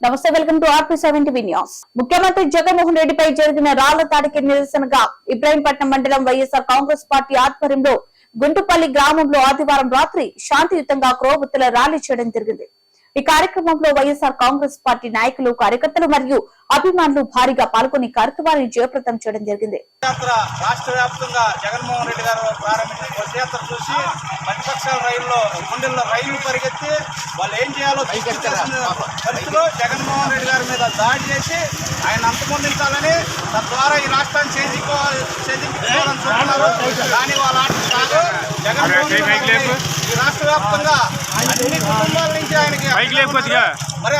నమస్తే welcome to RP seventy news. ముఖ్యమంత్రి జగన్మోహన్ రెడ్డిపై జరిగిన రాళ్ళ దాడికి నిరసనగా ఇబ్రాహీంపట్నం మండలం వైఎస్ఆర్ కాంగ్రెస్ పార్టీ ఆధ్వర్యంలో గుంటుపల్లి గ్రామంలో ఆదివారం రాత్రి శాంతియుతంగా క్రోబుత్తుల ర్యాలీ చేయడం జరిగింది. ఈ కార్యక్రమంలో వైఎస్ఆర్ కాంగ్రెస్ పార్టీ నాయకులు కార్యకర్తలు మరియు అభిమానులు భారీగా పాల్గొని కార్యక్రమాన్ని జయప్రదం చేయడం జరిగింది. రాష్ట్ర వ్యాప్తంగా జగన్మోహన్ రెడ్డి గారు ప్రారంభించిన బస్ యాత్ర చూసి ప్రతిపక్షాల రైల్లో గుండెల్లో రైళ్ళు పరిగెత్తి వాళ్ళు ఏం చేయాలో పరిస్థితిలో జగన్మోహన్ రెడ్డి గారి మీద దాడి చేసి ఆయన అంతమొందించాలని తద్వారా ఈ రాష్ట్రాన్ని చేజించుకోవాలి చేజించుకోవాలని చూస్తున్నారు. కానీ వాళ్ళ ఈ రాష్ట్ర వ్యాప్తంగా అన్ని కుటుంబాల నుంచి ఆయనకి మరి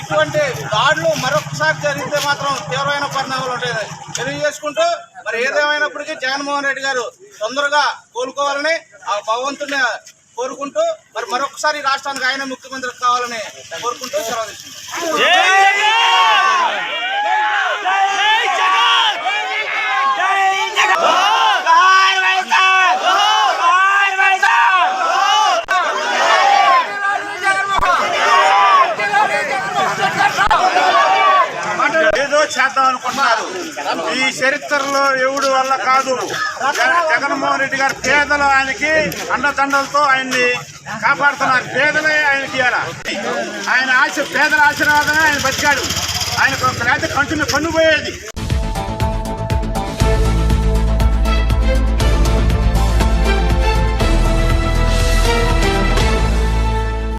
ఇటువంటి దాడులు మరొకసారి జరిగితే మాత్రం తీవ్రమైన పరిణామాలు ఉంటాయి. తెలియజేసుకుంటూ మరి ఏదేమైనప్పటికీ జగన్మోహన్ రెడ్డి గారు తొందరగా కోలుకోవాలని ఆ భగవంతుని కోరుకుంటూ మరి మరొకసారి రాష్ట్రానికి ఆయన ముఖ్యమంత్రి కావాలని కోరుకుంటూ సెలవు చేద్దాం అనుకుంటున్నారు. ఈ చరిత్రలో ఎవడు వల్ల కాదు. జగన్మోహన్ రెడ్డి గారు పేదలు ఆయనకి అండదండలతో ఆయన్ని కాపాడుతున్నారు. పేదలే ఆయనకి ఇవ్వాలి ఆయన ఆశ పేదల ఆశీర్వాదమే ఆయన బతికాడు. ఆయన పేద కంటిన్యూ కన్నుపోయేది